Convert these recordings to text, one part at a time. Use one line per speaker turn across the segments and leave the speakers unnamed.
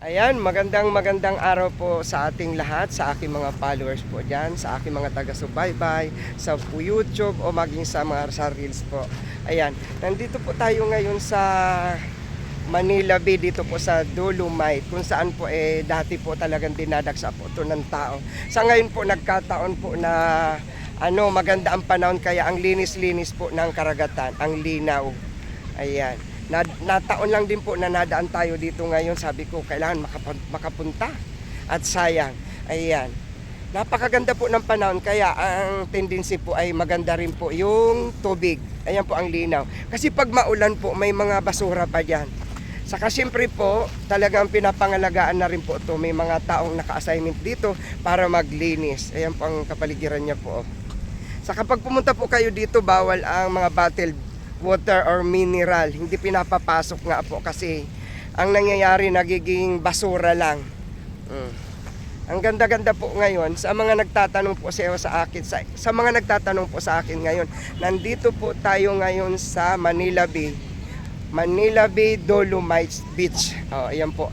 Ayan, magandang magandang araw po sa ating lahat, sa aking mga followers po dyan, sa aking mga taga-subaybay, sa po YouTube o maging sa mga sa Reels po. Ayan, nandito po tayo ngayon sa Manila Bay, dito po sa Dolomite, kung saan po eh dati po talagang dinadagsa po ito ng tao. Sa ngayon po nagkataon po na ano, maganda ang panahon kaya ang linis-linis po ng karagatan, ang linaw. Ayan. Na, nataon lang din po na nadaan tayo dito ngayon. Sabi ko, kailangan makapun- makapunta. At sayang. Ayan. Napakaganda po ng panahon. Kaya ang tendency po ay maganda rin po yung tubig. Ayan po ang linaw. Kasi pag maulan po, may mga basura pa dyan. Saka siyempre po, talagang pinapangalagaan na rin po ito. May mga taong naka-assignment dito para maglinis. Ayan po ang kapaligiran niya po. Sa kapag pumunta po kayo dito, bawal ang mga bottled water or mineral. Hindi pinapapasok nga po kasi ang nangyayari nagiging basura lang. Mm. Ang ganda-ganda po ngayon sa mga nagtatanong po sa sa akin sa, sa mga nagtatanong po sa akin ngayon. Nandito po tayo ngayon sa Manila Bay. Manila Bay Dolomites Beach. Oh, ayan po.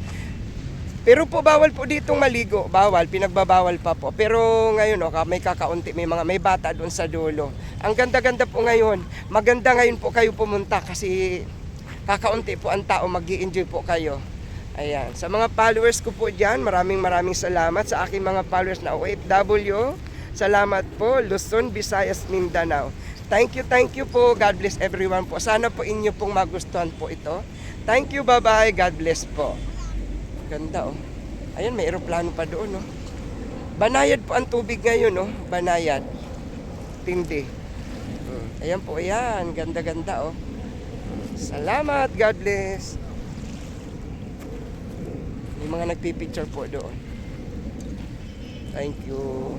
Pero po bawal po ditong maligo, bawal, pinagbabawal pa po. Pero ngayon oh, may kakaunti, may mga may bata doon sa dulo. Ang ganda-ganda po ngayon. Maganda ngayon po kayo pumunta kasi kakaunti po ang tao, mag enjoy po kayo. Ayan. Sa mga followers ko po diyan, maraming maraming salamat sa aking mga followers na OFW. Salamat po, Luzon, Visayas, Mindanao. Thank you, thank you po. God bless everyone po. Sana po inyo pong magustuhan po ito. Thank you, bye-bye. God bless po. Ganda oh. Ayan, may eroplano pa doon oh. Banayad po ang tubig ngayon oh. Banayad. Tindi. Hmm. Ayan po, ayan. Ganda-ganda oh. Salamat. God bless. May mga nagpipicture po doon. Thank you.